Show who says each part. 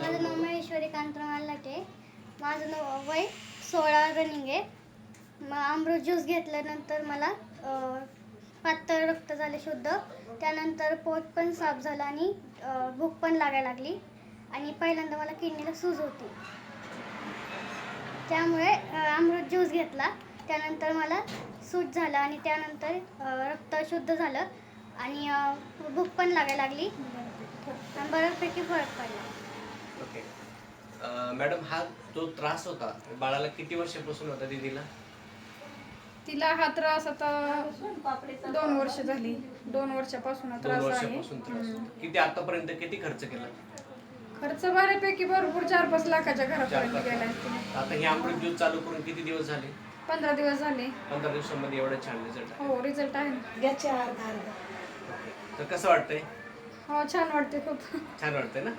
Speaker 1: माझं नाव महेश्वरी कांतरामाल लाटे माझं नाव वय सोळा रनिंग आहे. मग अमृत ज्यूस घेतल्यानंतर मला पातळ रक्त झाले शुद्ध. त्यानंतर पोट पण साफ झालं आणि भूक पण लागायला लागली. आणि पहिल्यांदा मला किडनीला सूज होती. त्यामुळे अमृत ज्यूस घेतला. त्यानंतर मला सूज झालं आणि त्यानंतर रक्त शुद्ध झालं. आणि भूक पण लागायला लागली. आणि बऱ्यापैकी फरक पडला.
Speaker 2: मॅडम हा जो त्रास होता बाळाला किती वर्षापासून होता दीदीला?
Speaker 3: तिला हा त्रास आता दोन वर्ष झाली. दोन वर्षापासून हा
Speaker 2: दोन
Speaker 3: त्रास आहे.
Speaker 2: वर्षापासून त्रास
Speaker 3: हम्म.
Speaker 2: होता. किती आतापर्यंत किती खर्च केला?
Speaker 3: खर्च बऱ्यापैकी भरपूर चार पाच लाखाच्या घरापर्यंत
Speaker 2: लाख. आता हे अमृत ज्यूस चालू करून किती दिवस झाले?
Speaker 3: पंधरा दिवस झाले.
Speaker 2: पंधरा दिवसामध्ये एवढा छान रिझल्ट आहे.
Speaker 3: हो रिझल्ट आहे. ना
Speaker 2: ओके. तर कसं वाटतंय?
Speaker 3: हो छान वाटते खूप.
Speaker 2: छान वाटतंय ना?